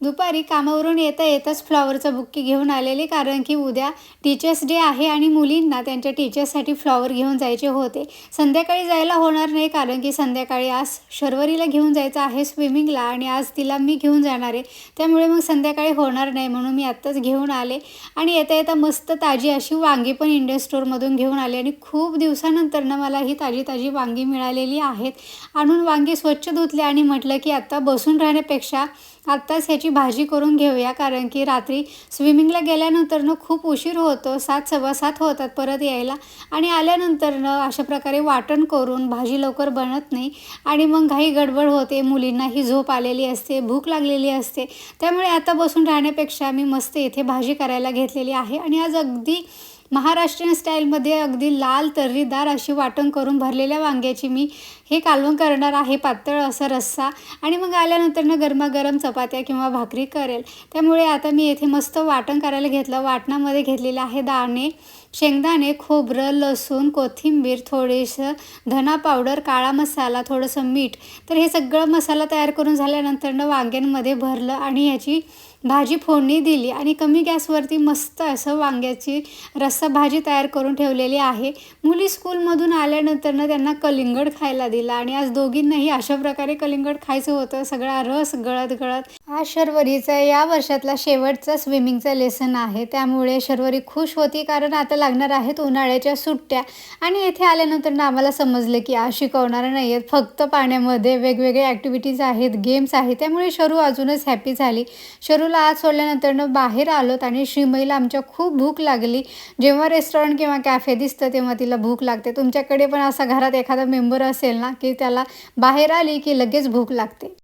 दुपारी कामावरून येता येताच फ्लॉवरचं बुक्की घेऊन आलेली कारण की उद्या टीचर्स डे आहे आणि मुलींना त्यांच्या टीचर्ससाठी फ्लॉवर घेऊन जायचे होते. संध्याकाळी जायला होणार नाही कारण की संध्याकाळी आज शर्वरीला घेऊन जायचं आहे स्विमिंगला आणि आज तिला मी घेऊन जाणार आहे. त्यामुळे मग संध्याकाळी होणार नाही म्हणून मी आत्ताच घेऊन आले. आणि येता येता मस्त ताजी अशी वांगी पण इंडियन स्टोअरमधून घेऊन आले आणि खूप दिवसानंतर ना मला ही ताजी ताजी वांगी मिळालेली आहेत. आणून वांगी स्वच्छ धुतले आणि म्हटलं की आत्ता बसून राहण्यापेक्षा आत्ताच ह्याची भाजी करून घेऊया कारण की रात्री स्विमिंगला गेल्यानंतरनं खूप उशीर होतो सात सव्वा सात होतात परत यायला. आणि आल्यानंतरनं अशा प्रकारे वाटण करून भाजी लवकर बनत नाही. आणि मग घाई गडबड होते मुलींनाही झोप आलेली असते भूक लागलेली असते. त्यामुळे आता बसून राहण्यापेक्षा मी मस्त इथे भाजी करायला घेतलेली आहे. आणि आज अगदी महाराष्ट्रीयन स्टाईलमध्ये अगदी लाल तर्रीदार अशी वाटण करून भरलेल्या वांग्याची मी हे कालवण करणार आहे पातळ असा रस्सा. आणि मग आल्यानंतरनं गरमागरम चपात्या किंवा भाकरी करेल. त्यामुळे आता मी येथे मस्त वाटण करायला घेतलं. वाटणामध्ये घेतलेलं आहे दाणे शेंगदाणे खोबरं लसूण कोथिंबीर थोडेसं धना पावडर काळा मसाला थोडंसं मीठ. तर हे सगळं मसाला तयार करून झाल्यानंतरनं वांग्यांमध्ये भरलं आणि ह्याची भाजी फोडणी दिली. आणि कमी गॅसवरती मस्त असं वांग्याची रस असं भाजी तयार करून ठेवलेली आहे. मुली स्कूलमधून आल्यानंतरनं त्यांना कलिंगड खायला दिला आणि आज दोघींनाही अशा प्रकारे कलिंगड खायचं होतं. सगळा रस गळत गळत हा शर्वरीचा या वर्षातला शेवटचा स्विमिंगचा लेसन आहे. त्यामुळे शर्वरी खुश होती कारण आता लागणार आहेत उन्हाळ्याच्या सुट्ट्या. आणि येथे आल्यानंतर आम्हाला समजलं की आज शिकवणार नाही आहेत फक्त पाण्यामध्ये वेगवेगळे ॲक्टिव्हिटीज आहेत गेम्स आहेत. त्यामुळे शरू अजूनच हॅपी झाली. शरूला आज सोडल्यानंतरनं बाहेर आलोत आणि श्रीमईला आमच्या खूप भूक लागली. जेव्हा रेस्टॉरंट किंवा कॅफे दिसतं तेव्हा तिला भूक लागते. तुमच्याकडे पण असा घरात एखादा मेंबर असेल ना की त्याला बाहेर आली की लगेच भूक लागते.